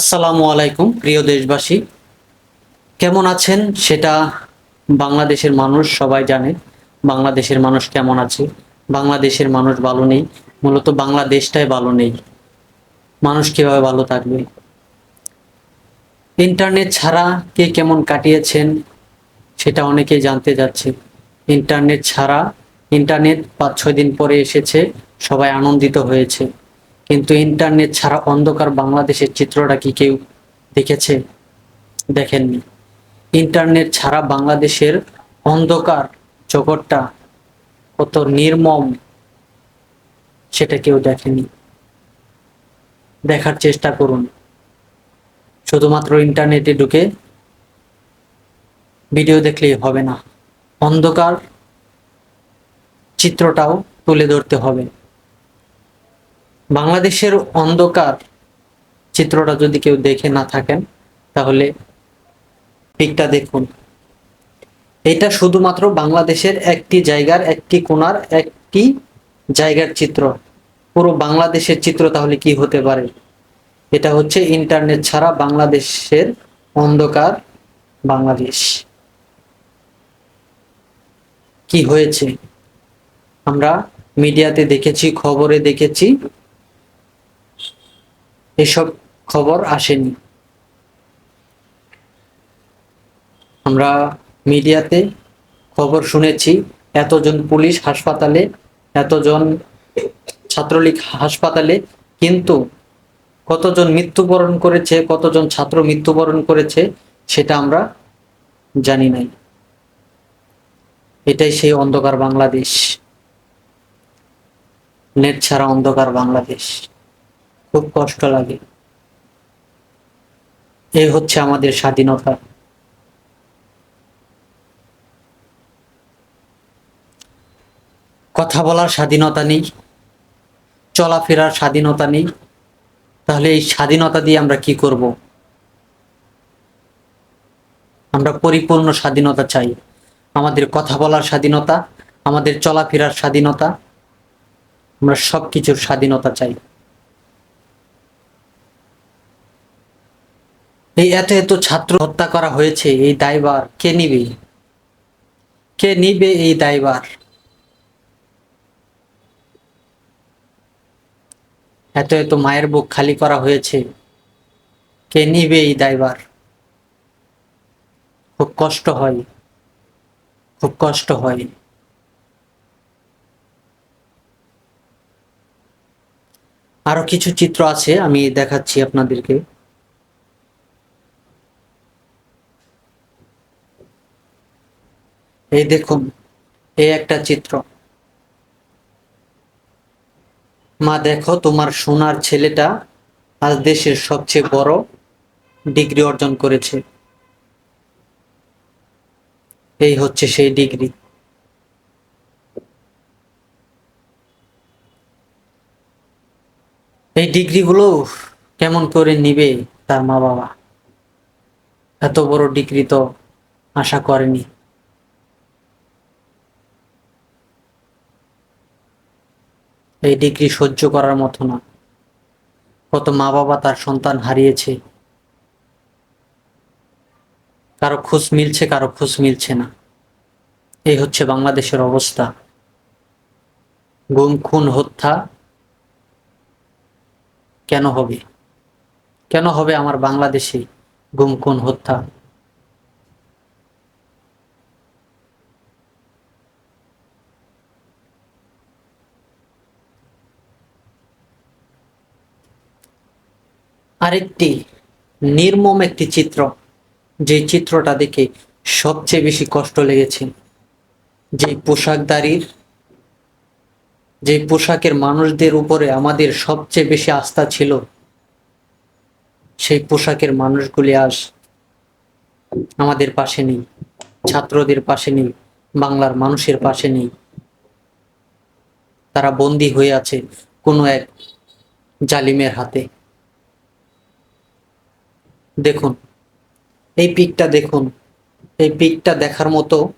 আসসালামু আলাইকুম, প্রিয় দেশবাসী। কেমন আছেন? সেটা বাংলাদেশের মানুষ সবাই জানে। বাংলাদেশের মানুষ কেমন আছে? বাংলাদেশের মানুষ ভালো নেই। মূলত বাংলাদেশটাই ভালো নেই। মানুষ কীভাবে ভালো থাকবে? ইন্টারনেট ছাড়া কে কেমন কাটিয়েছেন, সেটা অনেকেই জানতে যাচ্ছে। ইন্টারনেট ছাড়া ইন্টারনেট পাঁচ ছয় দিন পরে এসেছে, সবাই আনন্দিত হয়েছে। কিন্তু ইন্টারনেট ছাড়া অন্ধকার বাংলাদেশের চিত্রটা কি কেউ দেখেছে? দেখেননি। ইন্টারনেট ছাড়া বাংলাদেশের অন্ধকার জগৎটা কত নির্মম, সেটা কেউ দেখেনি। দেখার চেষ্টা করুন। শুধুমাত্র ইন্টারনেটে ঢুকে ভিডিও দেখলেই হবে না। অন্ধকার চিত্রটাও তুলে ধরতে হবে। বাংলাদেশের অন্ধকার চিত্রটা যদি কেউ দেখে না থাকেন, তাহলে পিকটা দেখুন। এটা শুধুমাত্র বাংলাদেশের একটি জায়গার একটি কোণার একটি জায়গার চিত্র। পুরো বাংলাদেশের চিত্র তাহলে কি হতে পারে? এটা হচ্ছে ইন্টারনেট ছাড়া বাংলাদেশের অন্ধকার বাংলাদেশ। কি হয়েছে? আমরা মিডিয়াতে দেখেছি, খবরে দেখেছি এসব খবর আসেনি। আমরা মিডিয়াতে খবর শুনেছি, এতজন পুলিশ হাসপাতালে, এতজন ছাত্রলীগ হাসপাতালে, কিন্তু কতজন মৃত্যুবরণ করেছে, কতজন ছাত্র মৃত্যুবরণ করেছে, সেটা আমরা জানি নাই। এটাই সেই অন্ধকার বাংলাদেশ। নেট ছাড়া অন্ধকার বাংলাদেশ। খুব কষ্ট লাগে। এই হচ্ছে আমাদের স্বাধীনতা। কথা বলার স্বাধীনতা নেই, চলাফেরার স্বাধীনতা নেই, তাহলে এই স্বাধীনতা দিয়ে আমরা কি করব? আমরা পরিপূর্ণ স্বাধীনতা চাই। আমাদের কথা বলার স্বাধীনতা, আমাদের চলাফেরার স্বাধীনতা, আমরা সব কিছুর স্বাধীনতা চাই। এই এত এত ছাত্র হত্যা করা হয়েছে, এই দায়বার কে নিবে? কে নিবে এই দায়বার এত এত মায়ের বুক খালি করা হয়েছে, কে নিবে এই দায়বার খুব কষ্ট হয়, খুব কষ্ট হয়। আরও কিছু চিত্র আছে, আমি দেখাচ্ছি আপনাদেরকে। এই দেখুন, এই একটা চিত্র। মা, দেখো তোমার সোনার ছেলেটা আজ দেশের সবচেয়ে বড় ডিগ্রি অর্জন করেছে। এই হচ্ছে সেই ডিগ্রি। এই ডিগ্রিগুলো কেমন করে নিবে তার মা বাবা এত বড় ডিগ্রি তো আশা করেনি। এই ডিগ্রি সহ্য করার মতো না। কত মা বাবা তার সন্তান হারিয়েছে। কারও খোঁজ মিলছে, কারও খোঁজ মিলছে না। এই হচ্ছে বাংলাদেশের অবস্থা। গুম, খুন, হত্যা কেন হবে? কেন হবে আমার বাংলাদেশে গুম, খুন, হত্যা? আরেকটি নির্মম একটি চিত্র, যে চিত্রটা দেখে সবচেয়ে বেশি কষ্ট লেগেছে। যে পোশাকদারির যে পোশাকের মানুষদের উপরে আমাদের সবচেয়ে বেশি আস্থা ছিল, সেই পোশাকের মানুষগুলি আজ আমাদের পাশে নেই, ছাত্রদের পাশে নেই, বাংলার মানুষের পাশে নেই। তারা বন্দী হয়ে আছে কোনো এক জালিমের হাতে। দেখুন। এই পিকটা দেখুন। এই পিকটা দেখার মতো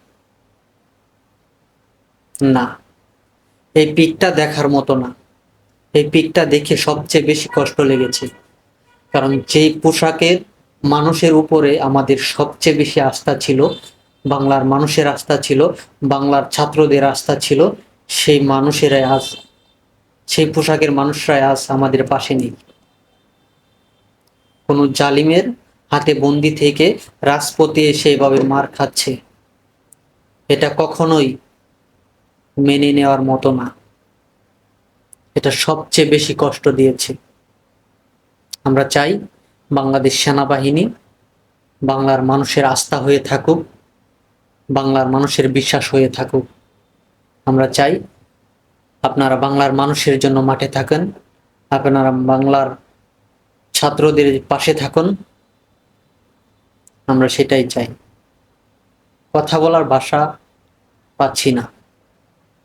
না। এই পিকটা দেখার মতো না। এই পিকটা দেখে সবচেয়ে বেশি কষ্ট লেগেছে। কারণ যেই পোশাকের মানুষের উপরে আমাদের সবচেয়ে বেশি আস্থা ছিল, বাংলার মানুষের আস্থা ছিল, বাংলার ছাত্রদের আস্থা ছিল, সেই মানুষেরাই আজ, সেই পোশাকের মানুষরাই আজ আমাদের পাশে নেই। কোনো জালিমের হাতে বন্দি থেকে রাজপথে এসে এভাবে মার খাচ্ছে। এটা কখনোই মেনে নেওয়ার মতো না। এটা সবচেয়ে বেশি কষ্ট দিয়েছে। আমরা চাই বাংলাদেশ সেনাবাহিনী বাংলার মানুষের আস্থা হয়ে থাকুক, বাংলার মানুষের বিশ্বাস হয়ে থাকুক। আমরা চাই আপনারা বাংলার মানুষের জন্য মাঠে থাকেন, আপনারা বাংলার ছাত্রদের পাশে থাকুন। আমরা সেটাই চাই। কথা বলার ভাষা পাচ্ছি না।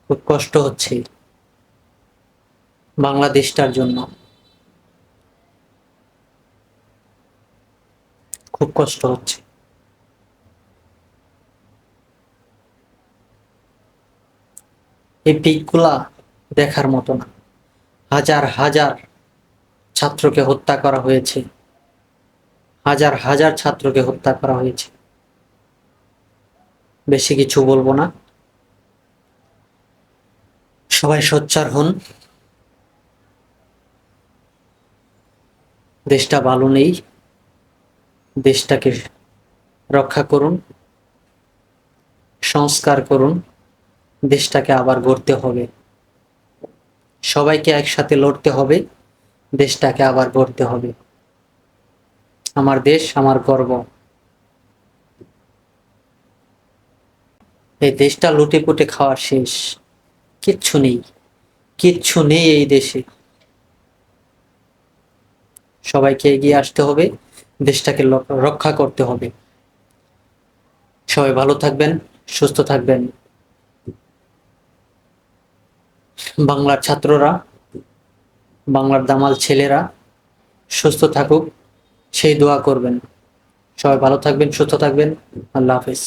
খুব কষ্ট হচ্ছে বাংলাদেশটার জন্য। খুব কষ্ট হচ্ছে। এই পিকগুলা দেখার মতো না। হাজার হাজার ছাত্রকে হত্যা করা হয়েছে। হাজার হাজার ছাত্রকে হত্যা করা হয়েছে। বেশি কিছু বলব না। সবাই সোচ্চার হন। দেশটা ভালো নেই। দেশটাকে রক্ষা করুন। সংস্কার করুন। দেশটাকে আবার গড়তে হবে। সবাইকে একসাথে লড়তে হবে। দেশটাকে আবার গড়তে হবে। আমার দেশ, আমার গর্ব। এই দেশটা লুটে পুটে খাওয়া শেষ। কিচ্ছু নেই। কিচ্ছু নেই এই দেশে। সবাইকে এগিয়ে আসতে হবে। দেশটাকে রক্ষা করতে হবে। সবাই ভালো থাকবেন, সুস্থ থাকবেন। বাংলার ছাত্ররা বাংলার দামাল ছেলেরা সুস্থ থাকুক, সেই দোয়া করবেন। সবাই ভালো থাকবেন, সুস্থ থাকবেন। আল্লাহ হাফেজ।